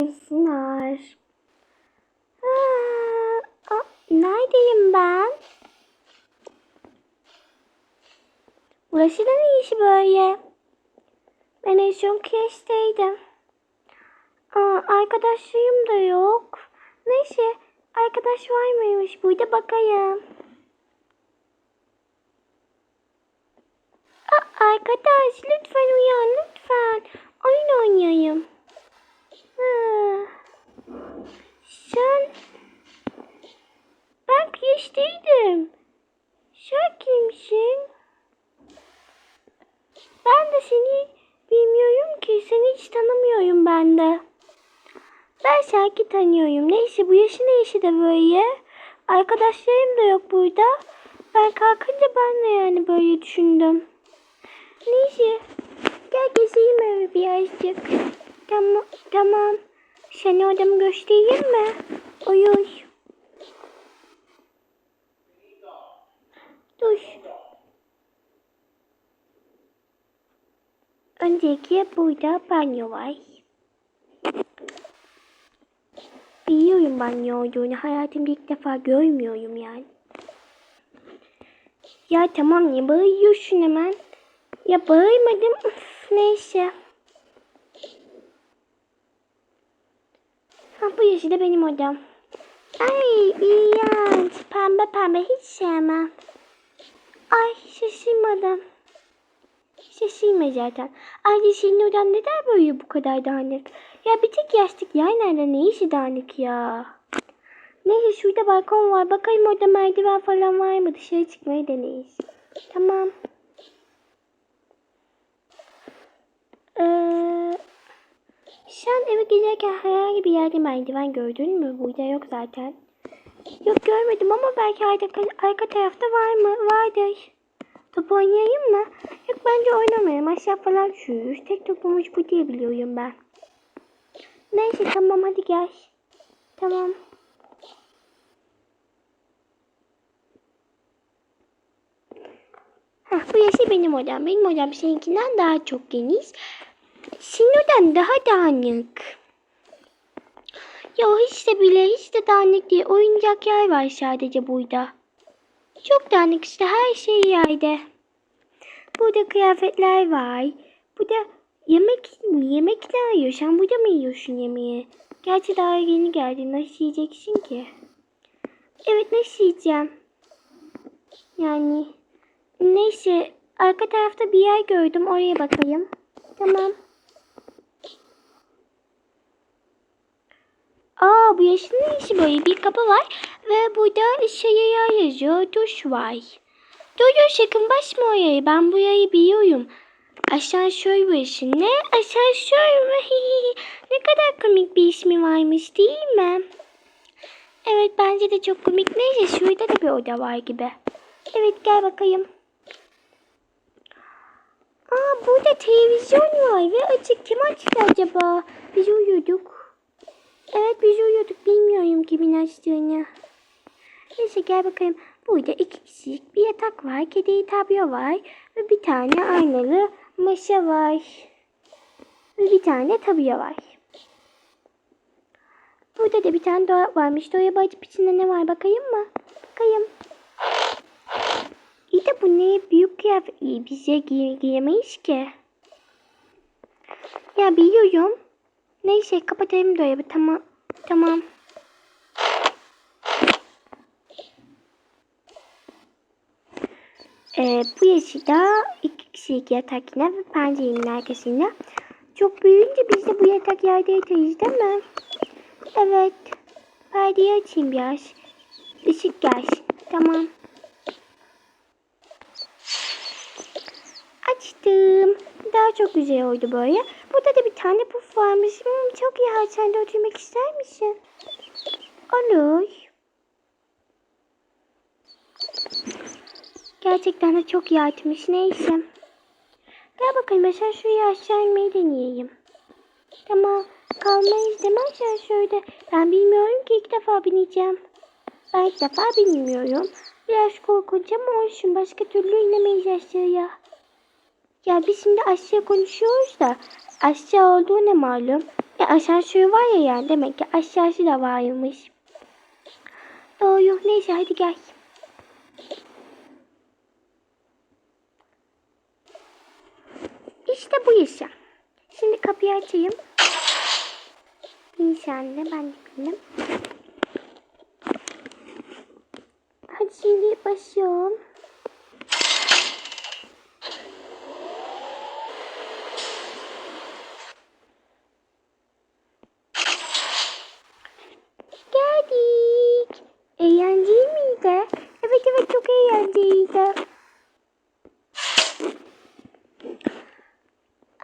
Sınar. Aa, neredeyim ben? Burası da ne işi böyle? Ben en son kreşteydim. Aa, arkadaşlarım da yok. Neyse arkadaş var mıymış burada bakayım. Aa, arkadaş lütfen uyan lütfen. Oyun oynayayım. Ha. Sen... Ben kreşteydim. Sen kimsin? Ben de seni bilmiyorum ki. Seni hiç tanımıyorum ben Şarkı tanıyorum. Neyse bu yaşı ne işi de böyle. Arkadaşlarım da yok burada. Ben kalkınca ben de yani böyle düşündüm. Neyse. Gel gezeyim evi birazcık. Tamam. Tamam. Seni odamı göstereyim mi? Oy oy. Önceki burada banyo var. Biliyorum banyo olduğunu. Hayatımda ilk defa görmüyorum yani. Ya tamam ya bağırıyorsun hemen. Ya bağırmadım. Üf, neyse. Ha bu yaşı da benim odam. Ay iğrenç. Pembe pembe hiç sevmem. Ay şaşırmadım. Şaşırma zaten. Ayrıca senin odan neden böyle bu kadar dağınık? Ya bir tek yer nerede? Ne işi dağınık ya? Neyse şurada balkon var. Bakayım orada merdiven falan var mı? Dışarı çıkmayı deneyiz. Tamam. Ee, sen eve giderken herhangi bir yerde merdiven gördün mü? Burada yok zaten. Yok görmedim ama belki arka, arka tarafta var mı? Vardır. Top oynayayım mı? Yok bence oynamayalım. Aşağı falan düşürürüz. Tek topumuz bu diye biliyorum ben. Neyse tamam hadi gel. Tamam. Heh, bu yaşı benim odam. Benim odam seninkinden daha çok geniş. Senin odan daha dağınık. Ya hiç de bile hiç de dağınık değil. Oyuncak yer var sadece burada. Çok dağınık işte her şey yerde. Burada kıyafetler var. Burada yemek yemekler yiyor. Sen burada mı yiyorsun yemeği? Gerçi daha yeni geldin. Nasıl yiyeceksin ki? Evet nasıl yiyeceğim? Yani neyse arka tarafta bir yer gördüm. Oraya bakayım. Tamam. Aa bu yaşın ne işi böyle? Bir kapı var ve burada şeye yazıyor. Duş var. Dur dur sakın basma orayı. Ben bu yayı biliyorum. Asansör burası. Ne? Asansör mü? ne kadar komik bir ismi varmış değil mi? Evet bence de çok komik. Neyse şurada da bir oda var gibi. Evet gel bakayım. Aa burada televizyon var ve açık. Kim açtı acaba? Biz uyuyorduk. Evet biz uyuyorduk. Bilmiyorum kimin açtığını. Neyse gel bakayım. Burada iki kişilik bir yatak var. Kedi tablo var. Ve bir tane aynalı masa var. Bir tane tablo var. Burada da bir tane dolap varmış. Dolabı açıp içinde ne var bakayım mı? Bakayım. İyi de bu ne? Büyük kıyafet. Bize giy giyemeyiz ki. Ya biliyorum. Neyse kapatayım dolabı. Tamam. Tamam. Ee, bu yaşıda iki kişilik yatak yine ve pencerenin arkasında. Çok büyüyünce biz de bu yatak yerde yatarız değil mi? Evet. Perdeyi açayım biraz. Işık gelsin. Tamam. Açtım. Daha çok güzel oldu böyle. Burada da bir tane puf varmış. Hmm, çok iyi. De oturmak ister misin? Olur. Gerçekten de çok iyi açmış. Neyse. Gel bakalım mesela şuraya aşağı inmeyi deneyeyim. Tamam. Kalmayız değil mi aşağıda? Ben bilmiyorum ki ilk defa bineceğim. Ben ilk defa bilmiyorum. Biraz korkunç ama olsun. Başka türlü inemeyiz aşağıya. Ya biz şimdi aşağı konuşuyoruz da aşağı olduğu ne malum? E asansör var ya yani demek ki aşağısı da varmış. Doğru. Neyse hadi gel. Yaşam. Şimdi kapıyı açayım. De ben de bindim. Hadi şimdi başlıyorum. Geldik. Eğlenceli miydi? Evet evet çok eğlenceliydi.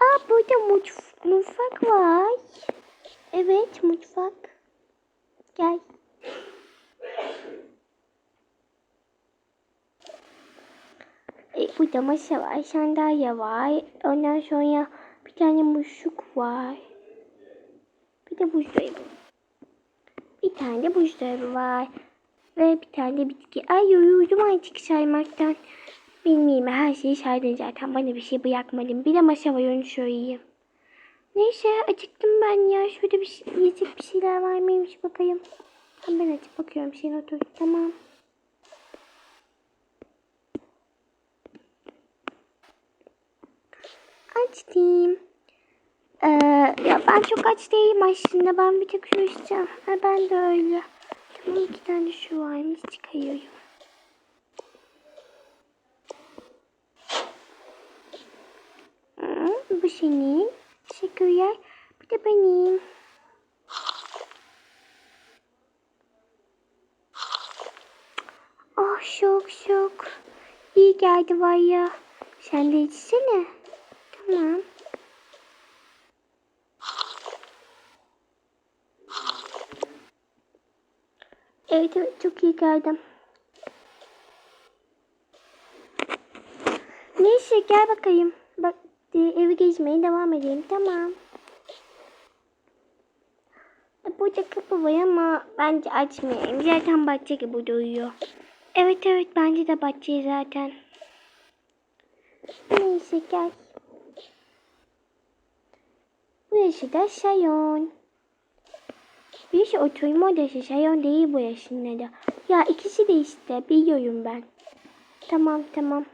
Aa burada mutf mutfak var. Evet mutfak. Gel. E, burada masa var, sandalye var. Ondan sonra bir tane musluk var. Bir de buzdolabı. Bir tane de buzdolabı var. Ve bir tane de bitki. Ay yoruldum artık saymaktan. Bilmiyorum her şeyi saydın zaten. Bana bir şey bırakmadın. Bir de masa var onu söyleyeyim. Neyse acıktım ben ya. Şurada bir şey, yiyecek bir şeyler var mıymış bakayım. Tamam ben açıp bakıyorum. Sen otur. Tamam. Açtım. Ee, ya ben çok aç değilim aslında. Ben bir tek şu içeceğim. Ha, ben de öyle. Tamam iki tane şu varmış. Çıkarıyorum. Hı, bu senin. Teşekkürler. Bu da benim. Oh şok şok. İyi geldi var ya. Sen de içsene. Tamam. Evet evet çok iyi geldim. Neyse gel bakayım. Bak e, evi gezmeye devam edelim tamam. E, Burada kapı var ama bence açmayayım. Zaten bahçe gibi burada uyuyor. Evet evet bence de bahçe zaten. Neyse gel. Burası da salon. Birisi oturma odası salon değil burasının adı. Ya ikisi de işte biliyorum ben. Tamam tamam.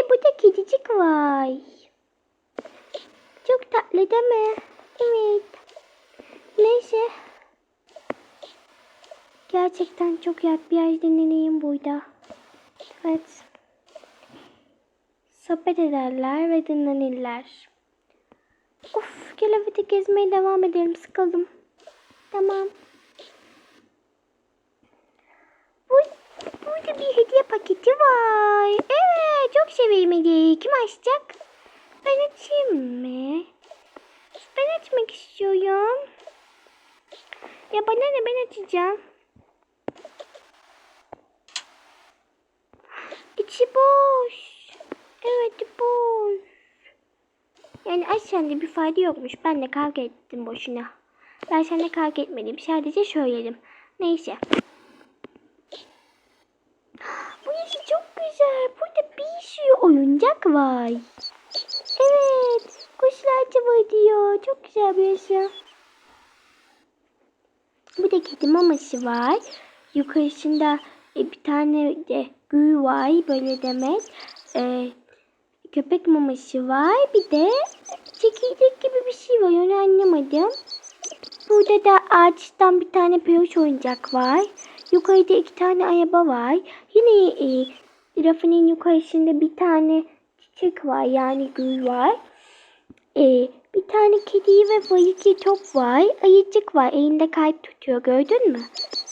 Ay burada kedicik var. Çok tatlı değil mi? Evet. Neyse. Gerçekten çok yat biraz dinleneyim burada. Evet. Sohbet ederler ve dinlenirler. Of gel hadi gezmeye devam edelim sıkıldım. Tamam. Bu, burada bir hediye paketi var. Evet çok severim hediyeyi. Kim açacak? Ben açayım mı? Ben açmak istiyorum. Ya bana ne ben açacağım. İçi boş. Evet boş. Yani aç sende bir fayda yokmuş. Ben de kavga ettim boşuna. Ben seninle kavga etmedim. Sadece söyledim. Neyse. Bu işi çok güzel. Burada bir sürü oyuncak var. Evet. Kuşlar cıvıldıyor. Çok güzel bir şey. Burada kedi maması var. Yukarısında e, bir tane de gül var. Böyle demek. E, köpek maması var. Bir de çekirdek gibi bir şey var. Onu anlamadım. Burada da ağaçtan bir tane peluş oyuncak var. Yukarıda iki tane araba var. Yine e, rafının yukarısında bir tane çiçek var. Yani gül var. E, bir tane kedi ve balık top var. Ayıcık var. Elinde kalp tutuyor. Gördün mü?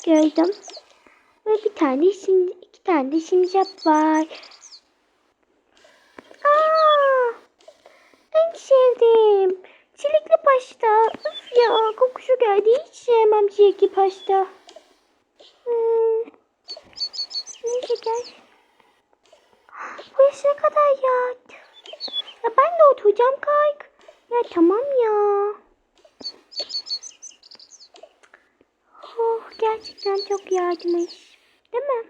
Gördüm. Ve bir tane şimdi iki tane de sincap var. Aa, en sevdiğim. Çilekli pasta. Üf ya kokusu geldi. Hiç sevmem çilekli pasta. Hmm. Neyse gel. Ne kadar yat. Ya ben de oturacağım kayık. Ya tamam ya. Oh gerçekten çok yardımmış. Değil mi?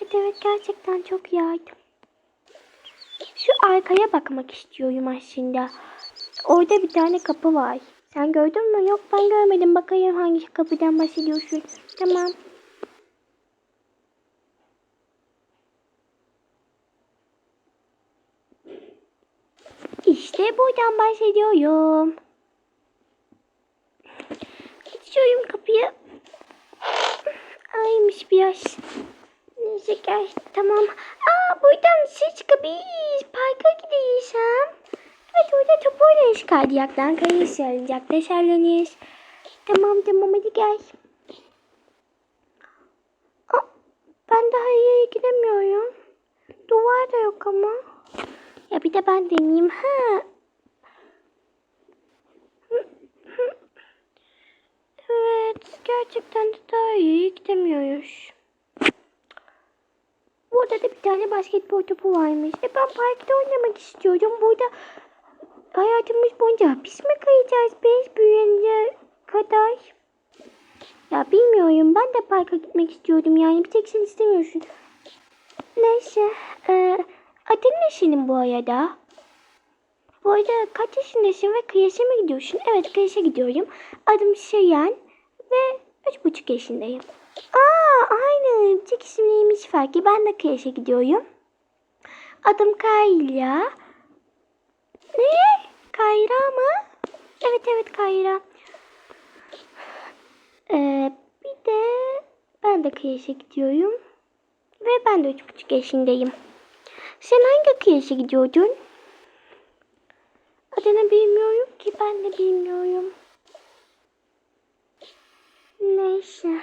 Evet evet gerçekten çok yardım. Şu arkaya bakmak istiyorum aslında. Orada bir tane kapı var. Sen gördün mü? Yok ben görmedim. Bakayım hangi kapıdan bahsediyorsun. Tamam. İşte buradan bahsediyorum. Açıyorum kapıyı. Aymış biraz. Neyse gel. Tamam. Aa buradan ses çıkabiliriz. Parka gideriz ha. Evet orada top oynarız kardiyaktan. Kayırız yarıncakta şerleniriz. Tamam tamam hadi gel. Aa, ben daha iyi gidemiyorum. Duvar da yok ama. Ya bir de ben deneyeyim. Ha. Evet, gerçekten de daha iyi gidemiyoruz. Burada da bir tane basketbol topu varmış. E ben parkta oynamak istiyorum. Burada hayatımız boyunca hapis mi kayacağız biz büyüyünce kadar? Ya bilmiyorum. Ben de parka gitmek istiyordum. Yani bir tek sen istemiyorsun. Neyse. Ee, adın ne senin bu arada? Bu arada kaç yaşındasın ve kreşe mi gidiyorsun? Evet kreşe gidiyorum. Adım Şeyen ve üç buçuk yaşındayım. Aa aynı. Tek isimliymiş farkı. Ben de kreşe gidiyorum. Adım Kayra. Ne? Kayra mı? Evet evet Kayra. Ee, bir de ben de kreşe gidiyorum. Ve ben de üç buçuk yaşındayım. Sen hangi kreşe gidiyordun? Adını bilmiyorum ki ben de bilmiyorum. Neyse.